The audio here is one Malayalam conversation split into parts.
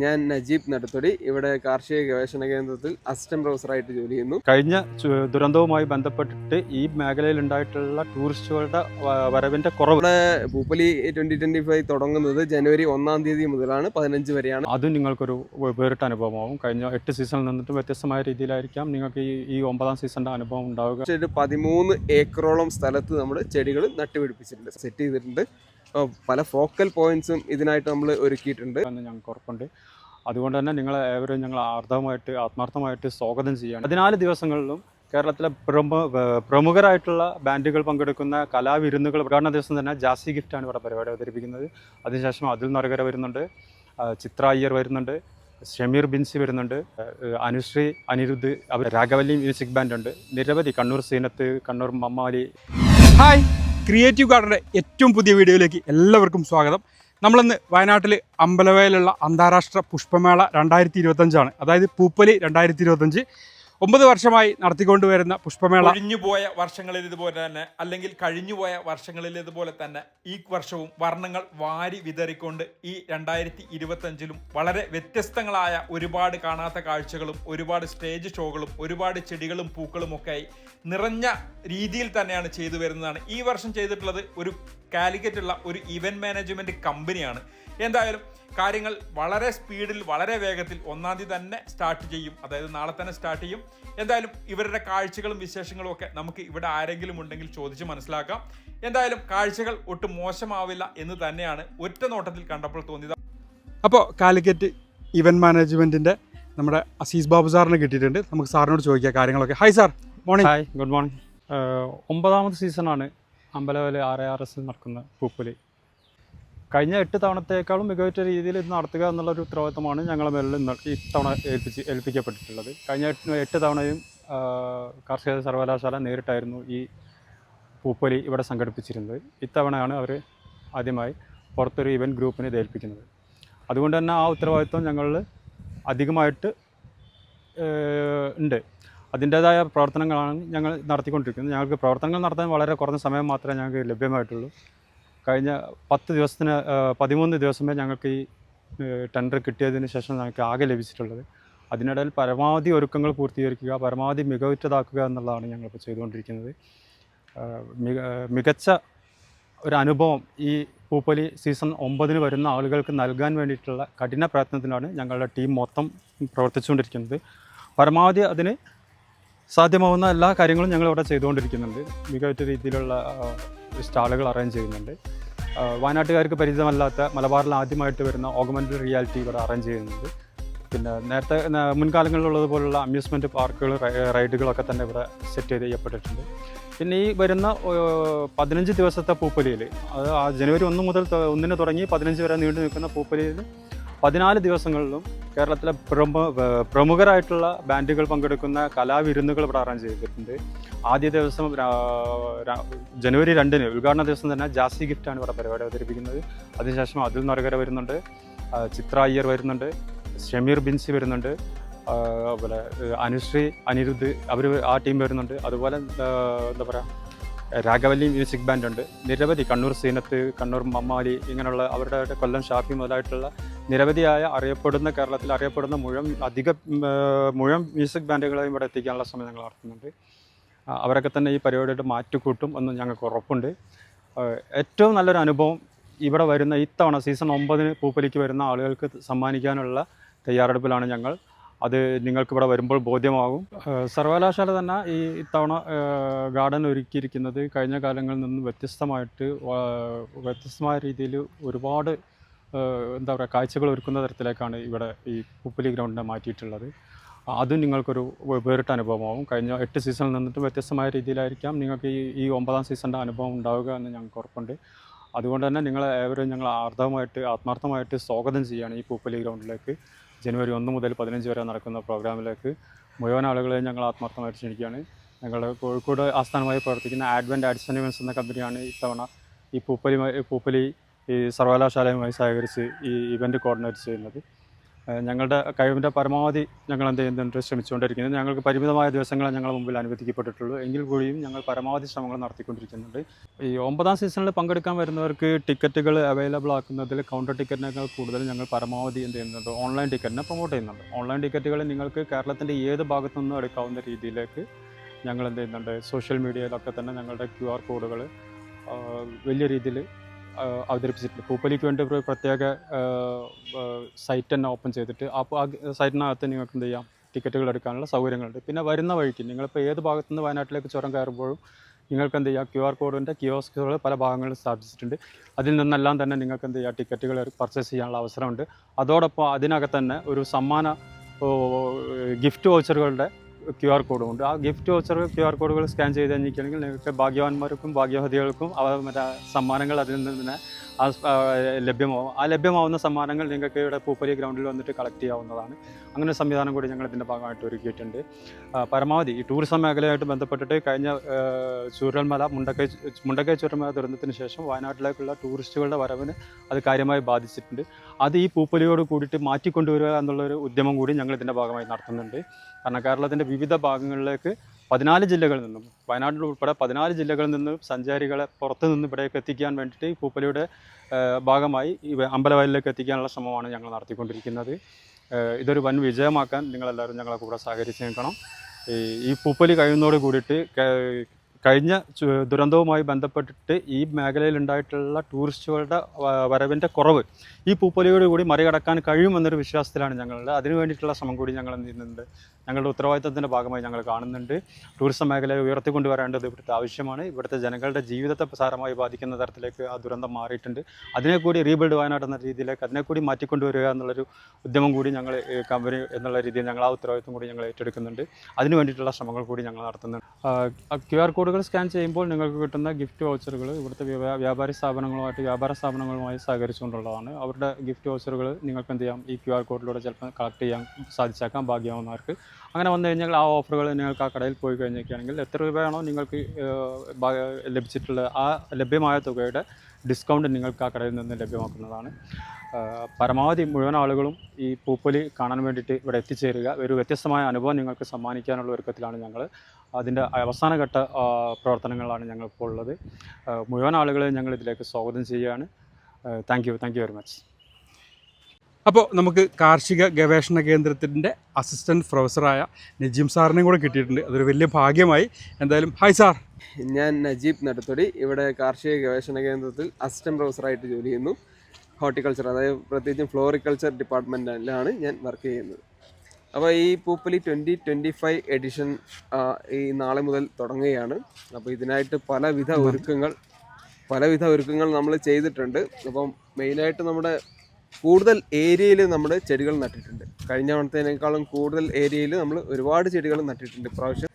ഞാൻ നജീബ് നടുത്തൊടി. ഇവിടെ കാർഷിക ഗവേഷണ കേന്ദ്രത്തിൽ അസിസ്റ്റന്റ് പ്രൊഫസറായിട്ട് ജോലി ചെയ്യുന്നു. കഴിഞ്ഞ ദുരന്തവുമായി ബന്ധപ്പെട്ടിട്ട് ഈ മേഖലയിൽ ഉണ്ടായിട്ടുള്ള ടൂറിസ്റ്റുകളുടെ വരവിന്റെ കുറവ്. ഇവിടെ പൂപ്പലി ട്വന്റി ട്വന്റി ഫൈവ് തുടങ്ങുന്നത് ജനുവരി ഒന്നാം തീയതി മുതലാണ് പതിനഞ്ച് വരെയാണ്. അതും നിങ്ങൾക്കൊരു വേറിട്ട അനുഭവമാവും. കഴിഞ്ഞ എട്ട് സീസണിൽ നിന്നിട്ട് വ്യത്യസ്തമായ രീതിയിലായിരിക്കാം നിങ്ങൾക്ക് ഈ ഈ ഒമ്പതാം സീസണിന്റെ അനുഭവം ഉണ്ടാവുക. ഒരു പതിമൂന്ന് ഏക്കറോളം സ്ഥലത്ത് നമ്മൾ ചെടികൾ നട്ടുപിടിപ്പിച്ചിട്ടുണ്ട് സെറ്റ് ചെയ്തിട്ടുണ്ട്. അപ്പോൾ പല ഫോക്കൽ പോയിന്റ്സും ഇതിനായിട്ട് നമ്മൾ ഒരുക്കിയിട്ടുണ്ട്. എന്ന് ഞങ്ങൾക്ക് ഉറപ്പുണ്ട്. അതുകൊണ്ട് തന്നെ നിങ്ങളെ ഏവരും ഞങ്ങൾ ആർദ്രമായിട്ട് ആത്മാർത്ഥമായിട്ട് സ്വാഗതം ചെയ്യുകയാണ്. പതിനാല് ദിവസങ്ങളിലും കേരളത്തിലെ പ്രമു പ്രമുഖരായിട്ടുള്ള ബാൻഡുകൾ പങ്കെടുക്കുന്ന കലാവിരുന്നുകൾ ഉദ്ഘാടന ദിവസം തന്നെ ജാസി ഗിഫ്റ്റാണ് ഇവിടെ പരിപാടി അവതരിപ്പിക്കുന്നത്. അതിനുശേഷം അതിൽ നരകര വരുന്നുണ്ട് ചിത്ര അയ്യർ വരുന്നുണ്ട് ഷമീർ ബിൻസി വരുന്നുണ്ട് അനുശ്രീ അനിരുദ്ധ് അവർ രാഘവല്ലി മ്യൂസിക് ബാൻഡ് ഉണ്ട് നിരവധി കണ്ണൂർ സീനത്ത് കണ്ണൂർ മമ്മാലി. ഹായ്! ക്രിയേറ്റീവ് ഗാർഡന്റെ ഏറ്റവും പുതിയ വീഡിയോയിലേക്ക് എല്ലാവർക്കും സ്വാഗതം. നമ്മളിന്ന് വയനാട്ടിൽ അമ്പലവയലുള്ള അന്താരാഷ്ട്ര പുഷ്പമേള രണ്ടായിരത്തി ഇരുപത്തഞ്ചാണ്. അതായത് പൂപ്പലി രണ്ടായിരത്തി ഇരുപത്തഞ്ച്. ഒമ്പത് വർഷമായി നടത്തിക്കൊണ്ടുവരുന്ന പുഷ്പമേള. കഴിഞ്ഞുപോയ വർഷങ്ങളിൽ ഇതുപോലെ തന്നെ അല്ലെങ്കിൽ കഴിഞ്ഞുപോയ വർഷങ്ങളിൽ ഇതുപോലെ തന്നെ ഈ വർഷവും വർണങ്ങൾ വാരി വിതറിക്കൊണ്ട് ഈ രണ്ടായിരത്തി ഇരുപത്തഞ്ചിലും വളരെ വ്യത്യസ്തങ്ങളായ ഒരുപാട് കാണാത്ത കാഴ്ചകളും ഒരുപാട് സ്റ്റേജ് ഷോകളും ഒരുപാട് ചെടികളും പൂക്കളും ഒക്കെ നിറഞ്ഞ രീതിയിൽ തന്നെയാണ് ചെയ്തു വരുന്നതാണ്. ഈ വർഷം ചെയ്തിട്ടുള്ളത് ഒരു കാലിക്കറ്റുള്ള ഒരു ഇവന്റ് മാനേജ്മെന്റ് കമ്പനിയാണ്. എന്തായാലും കാര്യങ്ങൾ വളരെ സ്പീഡിൽ വളരെ വേഗത്തിൽ ഒന്നാം തീയതി തന്നെ സ്റ്റാർട്ട് ചെയ്യും. അതായത് നാളെ തന്നെ സ്റ്റാർട്ട് ചെയ്യും. എന്തായാലും ഇവരുടെ കാഴ്ചകളും വിശേഷങ്ങളും ഒക്കെ നമുക്ക് ഇവിടെ ആരെങ്കിലും ഉണ്ടെങ്കിൽ ചോദിച്ച് മനസ്സിലാക്കാം. എന്തായാലും കാഴ്ചകൾ ഒട്ടും മോശമാവില്ല എന്ന് തന്നെയാണ് ഒറ്റ നോട്ടത്തിൽ കണ്ടപ്പോൾ തോന്നിയത്. അപ്പോൾ കാലിക്കറ്റ് ഇവന്റ് മാനേജ്മെന്റിന്റെ നമ്മുടെ അസീസ് ബാബു സാറിനെ കിട്ടിയിട്ടുണ്ട്. നമുക്ക് സാറിനോട് ചോദിക്കാം കാര്യങ്ങളൊക്കെ. Hi sir morning hi good morning ഒമ്പതാമത് സീസണാണ് Ambalavayal R A R S നടക്കുന്ന പൂപ്പലി. കഴിഞ്ഞ എട്ട് തവണത്തേക്കാളും മികവുറ്റ രീതിയിൽ ഇത് നടത്തുക എന്നുള്ളൊരു ഉത്തരവാദിത്തമാണ് ഞങ്ങളെ മേലിൽ ഇന്ന് ഇത്തവണ ഏൽപ്പിച്ച് ഏൽപ്പിക്കപ്പെട്ടിട്ടുള്ളത്. കഴിഞ്ഞ എട്ട് തവണയും കാർഷിക സർവകലാശാല നേരിട്ടായിരുന്നു ഈ പൂപ്പൊലി ഇവിടെ സംഘടിപ്പിച്ചിരുന്നത്. ഇത്തവണയാണ് അവർ ആദ്യമായി പുറത്തൊരു ഇവന്റ് ഗ്രൂപ്പിനെ ഏൽപ്പിക്കുന്നത്. അതുകൊണ്ട് തന്നെ ആ ഉത്തരവാദിത്വം ഞങ്ങളിൽ അധികമായിട്ട് ഉണ്ട്. അതിന്റേതായ പ്രവർത്തനങ്ങളാണ് ഞങ്ങൾ നടത്തിക്കൊണ്ടിരിക്കുന്നത്. ഞങ്ങൾക്ക് പ്രവർത്തനങ്ങൾ നടത്താൻ വളരെ കുറഞ്ഞ സമയം മാത്രമേ ഞങ്ങൾക്ക് ലഭ്യമായിട്ടുള്ളൂ. കഴിഞ്ഞ പത്ത് ദിവസത്തിന് പതിമൂന്ന് ദിവസമേ ഞങ്ങൾക്ക് ഈ ടെൻഡർ കിട്ടിയതിന് ശേഷം ഞങ്ങൾക്ക് ആകെ ലഭിച്ചിട്ടുള്ളത്. അതിനിടയിൽ പരമാവധി ഒരുക്കങ്ങൾ പൂർത്തീകരിക്കുക പരമാവധി മികവുറ്റതാക്കുക എന്നുള്ളതാണ് ഞങ്ങളിപ്പോൾ ചെയ്തുകൊണ്ടിരിക്കുന്നത്. മിക മികച്ച ഒരു അനുഭവം ഈ പൂപ്പൊലി സീസൺ ഒമ്പതിന് വരുന്ന ആളുകൾക്ക് നൽകാൻ വേണ്ടിയിട്ടുള്ള കഠിന പ്രയത്നത്തിലാണ് ഞങ്ങളുടെ ടീം മൊത്തം പ്രവർത്തിച്ചുകൊണ്ടിരിക്കുന്നത്. പരമാവധി അതിന് സാധ്യമാവുന്ന എല്ലാ കാര്യങ്ങളും ഞങ്ങളിവിടെ ചെയ്തുകൊണ്ടിരിക്കുന്നുണ്ട്. മികവുറ്റ രീതിയിലുള്ള സ്റ്റാളുകൾ അറേഞ്ച് ചെയ്യുന്നുണ്ട്. വയനാട്ടുകാർക്ക് പരിചിതമല്ലാത്ത മലബാറിൽ ആദ്യമായിട്ട് വരുന്ന ഓഗമെന്റഡ് റിയാലിറ്റി ഇവിടെ അറേഞ്ച് ചെയ്യുന്നുണ്ട്. പിന്നെ നേരത്തെ മുൻകാലങ്ങളിലുള്ളതുപോലുള്ള അമ്യൂസ്മെന്റ് പാർക്കുകൾ റൈഡുകളൊക്കെ തന്നെ ഇവിടെ സെറ്റ് ചെയ്ത് ചെയ്യപ്പെട്ടിട്ടുണ്ട്. പിന്നെ ഈ വരുന്ന പതിനഞ്ച് ദിവസത്തെ പൂപ്പലിയിൽ അത് ആ ജനുവരി ഒന്ന് മുതൽ ഒന്നിന് തുടങ്ങി പതിനഞ്ച് വരെ നീണ്ടു നിൽക്കുന്ന പൂപ്പൊലിയിൽ പതിനാല് ദിവസങ്ങളിലും കേരളത്തിലെ പ്രമു പ്രമുഖരായിട്ടുള്ള ബാൻഡുകൾ പങ്കെടുക്കുന്ന കലാവിരുന്നുകൾ ഇവിടെ അറേഞ്ച് ചെയ്തിട്ടുണ്ട്. ആദ്യ ദിവസം ജനുവരി രണ്ടിന് ഉദ്ഘാടന ദിവസം തന്നെ ജാസി ഗിഫ്റ്റാണ് ഇവിടെ പരിപാടി അവതരിപ്പിക്കുന്നത്. അതിനുശേഷം അതിൽ നരകര വരുന്നുണ്ട് ചിത്ര അയ്യർ വരുന്നുണ്ട് ഷമീർ ബിൻസി വരുന്നുണ്ട് അതുപോലെ അനുശ്രീ അനിരുദ്ധ് അവർ ആ ടീം വരുന്നുണ്ട്. അതുപോലെ എന്താ പറയുക രാഘവല്ലി മ്യൂസിക് ബാൻഡ് ഉണ്ട് നിരവധി കണ്ണൂർ സീനത്ത് കണ്ണൂർ മമ്മാലി ഇങ്ങനെയുള്ള അവരുടെ കൊല്ലം ഷാഫി മുതലായിട്ടുള്ള നിരവധിയായ അറിയപ്പെടുന്ന കേരളത്തിൽ അറിയപ്പെടുന്ന മുഴുവൻ അധിക മുഴുവൻ മ്യൂസിക് ബാൻഡുകളെയും ഇവിടെ എത്തിക്കാനുള്ള ശ്രമം ഞങ്ങൾ നടത്തുന്നുണ്ട്. അവരൊക്കെ തന്നെ ഈ പരിപാടിയുടെ മാറ്റിക്കൂട്ടും എന്ന് ഞങ്ങൾക്ക് ഉറപ്പുണ്ട്. ഏറ്റവും നല്ലൊരു അനുഭവം ഇവിടെ വരുന്ന ഇത്തവണ സീസൺ ഒമ്പതിന് പൂപ്പലിക്ക് വരുന്ന ആളുകൾക്ക് സമ്മാനിക്കാനുള്ള തയ്യാറെടുപ്പിലാണ് ഞങ്ങൾ. അത് നിങ്ങൾക്ക് ഇവിടെ വരുമ്പോൾ ബോധ്യമാകും. സർവകലാശാല തന്നെ ഈ ഇത്തവണ ഗാർഡൻ ഒരുക്കിയിരിക്കുന്നത് കഴിഞ്ഞ കാലങ്ങളിൽ നിന്ന് വ്യത്യസ്തമായിട്ട് വ്യത്യസ്തമായ രീതിയിൽ ഒരുപാട് എന്താ പറയുക കാഴ്ചകൾ ഒരുക്കുന്ന തരത്തിലേക്കാണ് ഇവിടെ ഈ പൂപ്പലി ഗ്രൗണ്ടിനെ മാറ്റിയിട്ടുള്ളത്. അതും നിങ്ങൾക്കൊരു വേറിട്ട അനുഭവമാകും. കഴിഞ്ഞ എട്ട് സീസണിൽ നിന്നിട്ട് വ്യത്യസ്തമായ രീതിയിലായിരിക്കാം നിങ്ങൾക്ക് ഈ ഈ ഒമ്പതാം സീസണിന്റെ അനുഭവം ഉണ്ടാവുക എന്ന് ഞങ്ങൾക്ക് ഉറപ്പുണ്ട്. അതുകൊണ്ട് തന്നെ നിങ്ങളെ ഏവരും ഞങ്ങൾ ആർദ്രമായിട്ട് ആത്മാർത്ഥമായിട്ട് സ്വാഗതം ചെയ്യുകയാണ് ഈ പൂപ്പലി ഗ്രൗണ്ടിലേക്ക്. ജനുവരി ഒന്ന് മുതൽ പതിനഞ്ച് വരെ നടക്കുന്ന പ്രോഗ്രാമിലേക്ക് മുഴുവൻ ആളുകളെയും ഞങ്ങൾ ആത്മാർത്ഥമായിട്ട് ക്ഷണിക്കുകയാണ്. ഞങ്ങളുടെ കോഴിക്കോട് ആസ്ഥാനമായി പ്രവർത്തിക്കുന്ന ആഡ്വന്റ് ആഡ്സ് ഇവൻസ് എന്ന കമ്പനിയാണ് ഇത്തവണ ഈ പൂപ്പലി പൂപ്പലി ഈ സർവകലാശാലയുമായി സഹകരിച്ച് ഈ ഇവന്റ് കോർഡിനേറ്റ് ചെയ്യുന്നത്. ഞങ്ങളുടെ കഴിവിന്റെ പരമാവധി ഞങ്ങൾ എന്ത് ചെയ്യുന്നുണ്ട് ശ്രമിച്ചുകൊണ്ടിരിക്കുന്നത് ഞങ്ങൾക്ക് പരിമിതമായ ദിവസങ്ങളെ ഞങ്ങളുടെ മുമ്പിൽ അനുവദിക്കപ്പെട്ടിട്ടുള്ളൂ. എങ്കിൽ കൂടിയും ഞങ്ങൾ പരമാവധി ശ്രമങ്ങൾ നടത്തിക്കൊണ്ടിരിക്കുന്നുണ്ട്. ഈ ഒമ്പതാം സീസണിൽ പങ്കെടുക്കാൻ വരുന്നവർക്ക് ടിക്കറ്റുകൾ അവൈലബിൾ ആക്കുന്നതിൽ കൗണ്ടർ ടിക്കറ്റിനേക്കാൾ കൂടുതൽ ഞങ്ങൾ പരമാവധി എന്ത് ചെയ്യുന്നുണ്ട് ഓൺലൈൻ ടിക്കറ്റിനെ പ്രൊമോട്ട് ചെയ്യുന്നുണ്ട്. ഓൺലൈൻ ടിക്കറ്റുകൾ നിങ്ങൾക്ക് കേരളത്തിന്റെ ഏത് ഭാഗത്തു നിന്നും എടുക്കാവുന്ന രീതിയിലേക്ക് ഞങ്ങൾ എന്ത് ചെയ്യുന്നുണ്ട് സോഷ്യൽ മീഡിയയിലൊക്കെ തന്നെ ഞങ്ങളുടെ ക്യു ആർ കോഡുകൾ വലിയ രീതിയിൽ അവതരിപ്പിച്ചിട്ടുണ്ട്. പൂപ്പലിക്ക് വേണ്ടി ഒരു പ്രത്യേക സൈറ്റ് തന്നെ ഓപ്പൺ ചെയ്തിട്ട് അപ്പോൾ ആ സൈറ്റിനകത്ത് നിങ്ങൾക്ക് എന്ത് ചെയ്യാം? ടിക്കറ്റുകൾ എടുക്കാനുള്ള സൗകര്യങ്ങളുണ്ട്. പിന്നെ വരുന്ന വഴിക്ക് നിങ്ങളിപ്പോൾ ഏത് ഭാഗത്തു നിന്ന് വയനാട്ടിലേക്ക് ചുരം കയറുമ്പോഴും നിങ്ങൾക്ക് എന്ത് ചെയ്യാം? ക്യു ആർ കോഡിന്റെ കിയോസ്കുകൾ പല ഭാഗങ്ങളിൽ സ്ഥാപിച്ചിട്ടുണ്ട്. അതിൽ നിന്നെല്ലാം തന്നെ നിങ്ങൾക്ക് എന്ത് ചെയ്യാം? ടിക്കറ്റുകൾ പർച്ചേസ് ചെയ്യാനുള്ള അവസരമുണ്ട്. അതോടൊപ്പം അതിനകത്ത് തന്നെ ഒരു സമ്മാന ഗിഫ്റ്റ് വൗച്ചറുകളുടെ ക്യു ആർ കോഡും ഉണ്ട്. ആ ഗിഫ്റ്റ് വൗച്ചർ ക്യു ആർ കോഡുകൾ സ്കാൻ ചെയ്ത് കഴിഞ്ഞിരിക്കുകയാണെങ്കിൽ നിങ്ങൾക്ക് ഭാഗ്യവാന്മാർക്കും ഭാഗ്യവതികൾക്കും അവ മറ്റേ സമ്മാനങ്ങൾ അതിൽ നിന്ന് തന്നെ ലഭ്യമാവും ആ ലഭ്യമാവുന്ന സമ്മാനങ്ങൾ നിങ്ങൾക്ക് ഇവിടെ പൂപ്പലി ഗ്രൗണ്ടിൽ വന്നിട്ട് കളക്ട് ചെയ്യാവുന്നതാണ്. അങ്ങനെ ഒരു സംവിധാനം കൂടി ഞങ്ങൾ ഇതിന്റെ ഭാഗമായിട്ട് ഒരുക്കിയിട്ടുണ്ട്. പരമാവധി ഈ ടൂറിസം മേഖലയായിട്ട് ബന്ധപ്പെട്ടിട്ട് കഴിഞ്ഞ ചൂരൽമല മുണ്ടക്കൈ മുണ്ടക്കൈ ചുരൽമല ദുരന്തത്തിന് ശേഷം വയനാട്ടിലേക്കുള്ള ടൂറിസ്റ്റുകളുടെ വരവിന് അത് കാര്യമായി ബാധിച്ചിട്ടുണ്ട്. അത് ഈ പൂപ്പലിയോട് കൂടിയിട്ട് മാറ്റിക്കൊണ്ടുവരിക എന്നുള്ളൊരു ഉദ്യമം കൂടി ഞങ്ങൾ ഇതിന്റെ ഭാഗമായി നടത്തുന്നുണ്ട്. കാരണം കേരളത്തിന്റെ വിവിധ ഭാഗങ്ങളിലേക്ക് പതിനാല് ജില്ലകളിൽ നിന്നും വയനാട്ടിൽ ഉൾപ്പെടെ പതിനാല് ജില്ലകളിൽ നിന്നും സഞ്ചാരികളെ പുറത്തു നിന്ന് ഇവിടേക്ക് എത്തിക്കാൻ വേണ്ടിയിട്ട് ഈ പൂപ്പലിയുടെ ഭാഗമായി അമ്പലവയലിലേക്ക് എത്തിക്കാനുള്ള ശ്രമമാണ് ഞങ്ങൾ നടത്തിക്കൊണ്ടിരിക്കുന്നത്. ഇതൊരു വൻ വിജയമാക്കാൻ നിങ്ങളെല്ലാവരും ഞങ്ങളെ കൂടെ സഹകരിച്ച് നിൽക്കണം. ഈ പൂപ്പലി കഴിയുന്നതോട് കൂടിയിട്ട് കഴിഞ്ഞ ദുരന്തവുമായി ബന്ധപ്പെട്ടിട്ട് ഈ മേഖലയിൽ ഉണ്ടായിട്ടുള്ള ടൂറിസ്റ്റുകളുടെ വരവിന്റെ കുറവ് ഈ പൂപ്പൊലിയോട് കൂടി മറികടക്കാൻ കഴിയുമെന്നൊരു വിശ്വാസത്തിലാണ് ഞങ്ങളുടെ അതിനു വേണ്ടിയിട്ടുള്ള ശ്രമം കൂടി ഞങ്ങൾ എന്ത് ചെയ്യുന്നുണ്ട് ഞങ്ങളുടെ ഉത്തരവാദിത്തത്തിന്റെ ഭാഗമായി ഞങ്ങൾ കാണുന്നുണ്ട്. ടൂറിസം മേഖലയെ ഉയർത്തിക്കൊണ്ടുവരേണ്ടത് ഇവിടുത്തെ ആവശ്യമാണ്. ഇവിടുത്തെ ജനങ്ങളുടെ ജീവിതത്തെ സാരമായി ബാധിക്കുന്ന തരത്തിലേക്ക് ആ ദുരന്തം മാറിയിട്ടുണ്ട്. അതിനെ കൂടി റീബിൽഡ് വയനാട് എന്ന രീതിയിലേക്ക് അതിനെ കൂടി മാറ്റിക്കൊണ്ടുവരിക എന്നുള്ളൊരു ഉദ്യമം കൂടി ഞങ്ങൾ കമ്പനി എന്നുള്ള രീതിയിൽ ഞങ്ങൾ ആ ഉത്തരവാദിത്തം കൂടി ഞങ്ങൾ ഏറ്റെടുക്കുന്നുണ്ട്. അതിന് വേണ്ടിയിട്ടുള്ള ശ്രമങ്ങൾ കൂടി ഞങ്ങൾ നടത്തുന്നുണ്ട്. ക്യു ആർ കോഡുകൾ സ്കാൻ ചെയ്യുമ്പോൾ നിങ്ങൾക്ക് കിട്ടുന്ന ഗിഫ്റ്റ് വൗച്ചറുകൾ ഇവിടുത്തെ വ്യാപാ- വ്യാപാരി സ്ഥാപനങ്ങളുമായിട്ട് വ്യാപാര സ്ഥാപനങ്ങളുമായി സഹകരിച്ചുകൊണ്ടുള്ളതാണ്. അവരുടെ ഗിഫ്റ്റ് വൗച്ചറുകൾ നിങ്ങൾക്ക് എന്ത് ചെയ്യാം? ഈ ക്യു ആർ കോഡിലൂടെ ചിലപ്പോൾ കളക്ട് ചെയ്യാൻ സാധിച്ചേക്കാം ഭാഗ്യമാവുന്നവർക്ക്. അങ്ങനെ വന്നു കഴിഞ്ഞാൽ ആ ഓഫറുകൾ നിങ്ങൾക്ക് ആ കടയിൽ പോയി കഴിഞ്ഞൊക്കെയാണെങ്കിൽ എത്ര രൂപയാണോ നിങ്ങൾക്ക് ലഭിച്ചിട്ടുള്ള ആ ലഭ്യമായ തുകയുടെ ഡിസ്കൗണ്ട് നിങ്ങൾക്ക് ആ കടയിൽ നിന്ന് ലഭ്യമാക്കുന്നതാണ്. പരമാവധി മുഴുവൻ ആളുകളും ഈ പൂപ്പൊലി കാണാൻ വേണ്ടിയിട്ട് ഇവിടെ എത്തിച്ചേരുക. ഒരു വ്യത്യസ്തമായ അനുഭവം നിങ്ങൾക്ക് സമ്മാനിക്കാനുള്ള ഒരുക്കത്തിലാണ് ഞങ്ങൾ അതിന്റെ അവസാനഘട്ട പ്രവർത്തനങ്ങളാണ് ഞങ്ങളിപ്പോൾ ഉള്ളത്. മുഴുവൻ ആളുകളെ ഞങ്ങൾ ഇതിലേക്ക് സ്വാഗതം ചെയ്യുകയാണ്. Thank you thank you very much അപ്പോൾ നമുക്ക് കാർഷിക ഗവേഷണ കേന്ദ്രത്തിന്റെ അസിസ്റ്റന്റ് പ്രൊഫസറായ നജീം സാറിനെയും കൂടെ കിട്ടിയിട്ടുണ്ട്. അതൊരു വലിയ ഭാഗ്യമായി. എന്തായാലും ഹായ് സാർ ഞാൻ നജീബ് നടത്തൊടി. ഇവിടെ കാർഷിക ഗവേഷണ കേന്ദ്രത്തിൽ അസിസ്റ്റന്റ് പ്രൊഫസറായിട്ട് ജോലി ചെയ്യുന്നു. ഹോർട്ടിക്കൾച്ചർ അതായത് പ്രത്യേകിച്ചും ഫ്ലോറിക്കൾച്ചർ ഡിപ്പാർട്ട്മെന്റിലാണ് ഞാൻ വർക്ക് ചെയ്യുന്നത്. അപ്പോൾ ഈ Poopoli twenty twenty five edition ഈ നാളെ മുതൽ തുടങ്ങുകയാണ്. അപ്പോൾ ഇതിനായിട്ട് പലവിധ ഒരുക്കങ്ങൾ പലവിധ ഒരുക്കങ്ങൾ നമ്മൾ ചെയ്തിട്ടുണ്ട്. അപ്പം മെയിനായിട്ട് നമ്മുടെ കൂടുതൽ ഏരിയയിൽ നമ്മൾ ചെടികൾ നട്ടിട്ടുണ്ട്. കഴിഞ്ഞ തവണത്തേനേക്കാളും കൂടുതൽ ഏരിയയിൽ നമ്മൾ ഒരുപാട് ചെടികൾ നട്ടിട്ടുണ്ട് പ്രാവശ്യം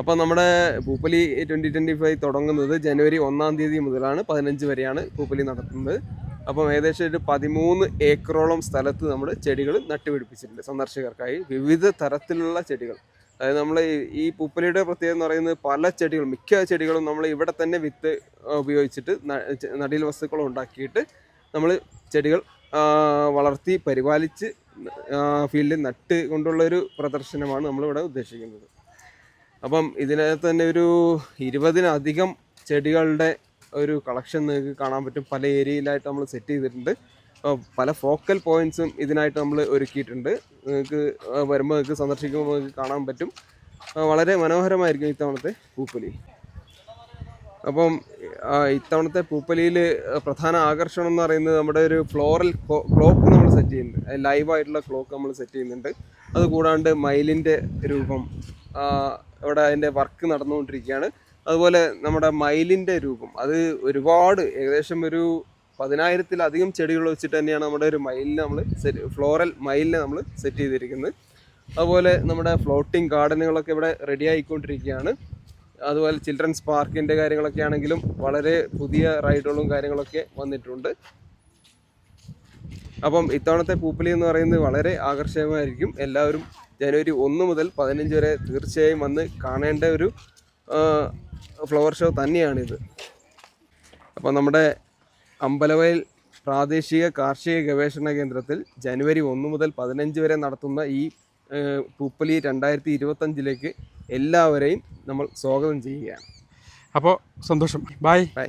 അപ്പോൾ നമ്മുടെ പൂപ്പലി ട്വന്റി ട്വന്റി ഫൈവ് തുടങ്ങുന്നത് ജനുവരി ഒന്നാം തീയതി മുതലാണ് പതിനഞ്ച് വരെയാണ് പൂപ്പലി നടത്തുന്നത്. അപ്പം ഏകദേശം ഒരു പതിമൂന്ന് ഏക്കറോളം സ്ഥലത്ത് നമ്മൾ ചെടികൾ നട്ടുപിടിപ്പിച്ചിട്ടുണ്ട് സന്ദർശകർക്കായി. വിവിധ തരത്തിലുള്ള ചെടികൾ. അതായത് നമ്മൾ ഈ പൂപ്പലിയുടെ പ്രത്യേകത എന്ന് പറയുന്നത് പല ചെടികളും മിക്ക ചെടികളും നമ്മൾ ഇവിടെ തന്നെ വിത്ത് ഉപയോഗിച്ചിട്ട് നടീൽ വസ്തുക്കൾ ഉണ്ടാക്കിയിട്ട് നമ്മൾ ചെടികൾ വളർത്തി പരിപാലിച്ച് ഫീൽഡിൽ നട്ട് കൊണ്ടുള്ളൊരു പ്രദർശനമാണ് നമ്മളിവിടെ ഉദ്ദേശിക്കുന്നത്. അപ്പം ഇതിനകത്ത് തന്നെ ഒരു ഇരുപതിനധികം ചെടികളുടെ ഒരു കളക്ഷൻ നിങ്ങൾക്ക് കാണാൻ പറ്റും. പല ഏരിയയിലായിട്ട് നമ്മൾ സെറ്റ് ചെയ്തിട്ടുണ്ട്. അപ്പോൾ പല ഫോക്കൽ പോയിന്റ്സും ഇതിനായിട്ട് നമ്മൾ ഒരുക്കിയിട്ടുണ്ട്. നിങ്ങൾക്ക് വരുമ്പോൾ നിങ്ങൾക്ക് സന്ദർശിക്കുമ്പോൾ നിങ്ങൾക്ക് കാണാൻ പറ്റും. വളരെ മനോഹരമായിരിക്കും ഇത്തവണത്തെ പൂപ്പലി. അപ്പം ഇത്തവണത്തെ പൂപ്പലിയിൽ പ്രധാന ആകർഷണം എന്ന് പറയുന്നത് നമ്മുടെ ഒരു ഫ്ലോറൽ ക്ലോക്ക് നമ്മൾ സെറ്റ് ചെയ്യുന്നുണ്ട്. ലൈവായിട്ടുള്ള ക്ലോക്ക് നമ്മൾ സെറ്റ് ചെയ്യുന്നുണ്ട്. അതുകൂടാണ്ട് മയിലിന്റെ രൂപം അവിടെ അതിന്റെ വർക്ക് നടന്നുകൊണ്ടിരിക്കുകയാണ്. അതുപോലെ നമ്മുടെ മയിലിന്റെ രൂപം. അത് ഒരുപാട് ഏകദേശം ഒരു പതിനായിരത്തിലധികം ചെടികൾ വെച്ചിട്ട് തന്നെയാണ് നമ്മുടെ ഒരു മയിലിനെ നമ്മൾ സെറ്റ് ഫ്ലോറൽ മയിലിനെ നമ്മൾ സെറ്റ് ചെയ്തിരിക്കുന്നത്. അതുപോലെ നമ്മുടെ ഫ്ലോട്ടിംഗ് ഗാർഡനുകളൊക്കെ ഇവിടെ റെഡി ആയിക്കൊണ്ടിരിക്കുകയാണ്. അതുപോലെ ചിൽഡ്രൻസ് പാർക്കിന്റെ കാര്യങ്ങളൊക്കെ ആണെങ്കിലും വളരെ പുതിയ റൈഡുകളും കാര്യങ്ങളൊക്കെ വന്നിട്ടുണ്ട്. അപ്പം ഇത്തവണത്തെ പൂപ്പലി എന്ന് പറയുന്നത് വളരെ ആകർഷകമായിരിക്കും. എല്ലാവരും ജനുവരി ഒന്ന് മുതൽ പതിനഞ്ച് വരെ തീർച്ചയായും വന്ന് കാണേണ്ട ഒരു ഫ്ലവർ ഷോ തന്നെയാണിത്. അപ്പോൾ നമ്മുടെ അമ്പലവയൽ പ്രാദേശിക കാർഷിക ഗവേഷണ കേന്ദ്രത്തിൽ ജനുവരി ഒന്ന് മുതൽ പതിനഞ്ച് വരെ നടത്തുന്ന ഈ പൂപ്പലി രണ്ടായിരത്തി ഇരുപത്തഞ്ചിലേക്ക് എല്ലാവരെയും നമ്മൾ സ്വാഗതം ചെയ്യുകയാണ്. അപ്പോൾ സന്തോഷം. Bye bye